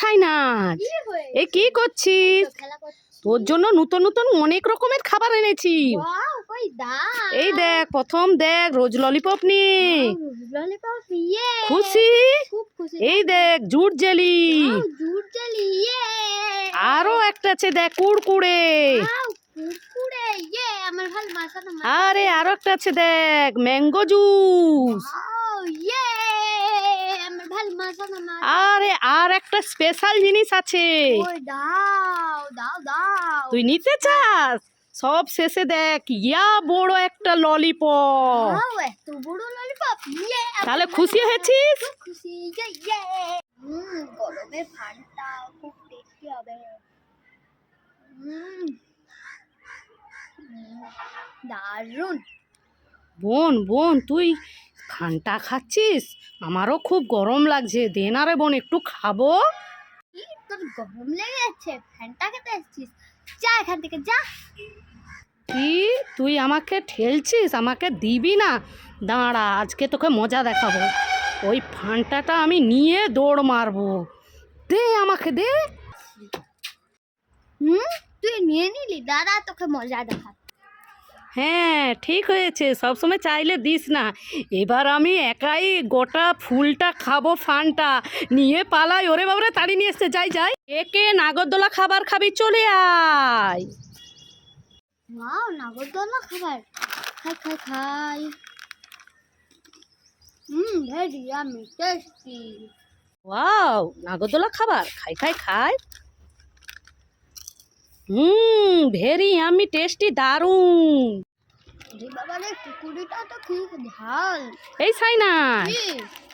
সাইনাজ। কি এ কি করছিস। তোর জন্য নতুন নতুন অনেক রকমের খাবার এনেছি। এই দেখ প্রথম দেখ রোজ ললিপপ নি। yeah. খুশি? এই দেখ জুট জেলি। yeah. আরও একটা আছে দেখ কুড়কুড়ে। না আরে আরও একটা আছে দেখ ম্যাঙ্গো জুস। আরে আর একটা স্পেশাল জিনিস আছে। তুই নিতে চাস? সব শেষে দেখ ইয়া বড় একটা ললিপপ ইয়ে তাহলে খুশি হয়েছিস? ইয়ে ইয়ে। গরমে ফান্টা খুব টেস্টি হবে। হুম হুম, দারুণ। বোন বোন তুই ফান্টা খাচ্ছিস? আমারও খুব গরম লাগছে। দে না রে বোন একটু খাব। তোর গরম লেগে যাচ্ছে ফ্যানটা খেতে এসছিস? যা এখান থেকে যা। কি? তুই আমাকে ঠেলছিস? আমাকে দিবি না? দাঁড়া আজকে তোকে মজা দেখাবো। ওই ফান্টাটা আমি নিয়ে দৌড় মারবো। দে আমাকে দে। হুম? তুই নিয়ে নিলি? দাদা তোকে মজা দেখা হ্যাঁ ঠিক হয়েছে। সবসময় চাইলে দিস না। এবার আমি একাই গোটা ফুলটা খাব ফানটা। নিয়ে পালাই। ওরে বাবারে তাড়ি নিয়ে এসছে। যাই যাই। একে নাগরদোলা খাবার খাবি চলে আয়। ওয়াও নাগরদোলা খাবার। খাই খাই খাই। Hmm very yummy tasty wow নাগরদোলা খাবার। খাই খাই খাই। হুম ভেরি আমি টেস্টি দারুণ। এই সাইনা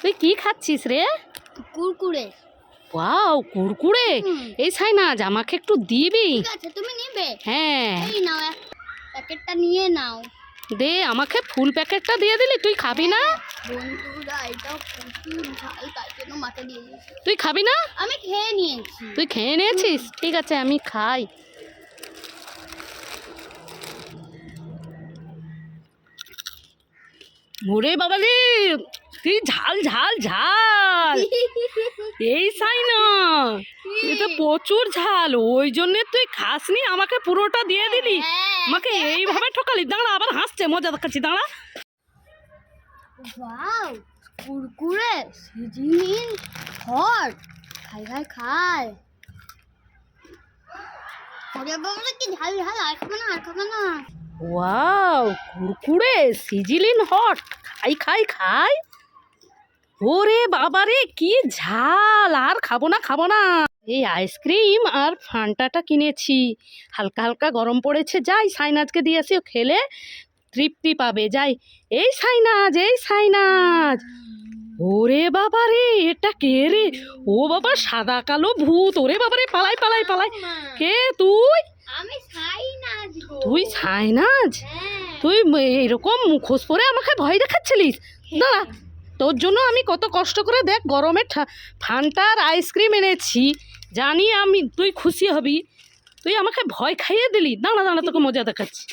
তুই কি খাচ্ছিস রে? কুরকুরে। ওয়াও কুরকুরে। এই সাইনাজ আমাকে একটু দিবি? তুমি নিবে? হ্যাঁ। এই নাও প্যাকেটটা নিয়ে নাও। দে আমাকে ফুল প্যাকেটটা দিয়ে দিলি তুই খাবি না? তুই খাবি না? আমি খেয়ে নিয়েছি। তুই খেয়ে নিয়েছিস? ঠিক আছে আমি খাই। ওরে বাবা রে কি ঝাল ঝাল ঝাল। এই সাই না এটা প্রচুর ঝাল। ওই জন্যে তুই খাসনি আমাকে পুরোটা দিয়ে দিলি। হ্যাঁ। আমাকে এইভাবে ঠকালি। দাঁড়া আবার হাসছে মজা দেখাচ্ছি দাঁড়া। ওয়াও কুরকুরে সিজনিং হট খাই খাই খাই। ওরে বাবা কি ঝাল ঝাল আর খাবে না আর খাবে না। Wow Kurkure sizzling hot. খাই খাই খাই। ওরে বাবারে কি ঝাল! আর খাব না খাব না। এই আইসক্রিম আর ফান্টাটা কিনেছি। হালকা হালকা গরম পড়েছে যাই সাইনাজকে দিয়ে আসি ও খেলে তৃপ্তি পাবে। যাই এই সাইনাজ এই সাইনাজ। ওরে বাবা রে এটা কে রে? ও বাবা সাদা কালো ভূত। ওরে বাবারে পালাই পালাই পালাই। কে তুই? তুই না তুই এরকম মুখোশ পরে আমাকে ভয় দেখাচ্ছিলিস? দাঁড়া, তোর জন্য আমি কত কষ্ট করে দেখ, গরমে ফান্টার আইসক্রিম এনেছি। জানি আমি, তুই খুশি হবি। তুই আমাকে ভয় খাইয়ে দিলি। দাঁড়া দাঁড়া, তোকে মজা দেখাচ্ছি।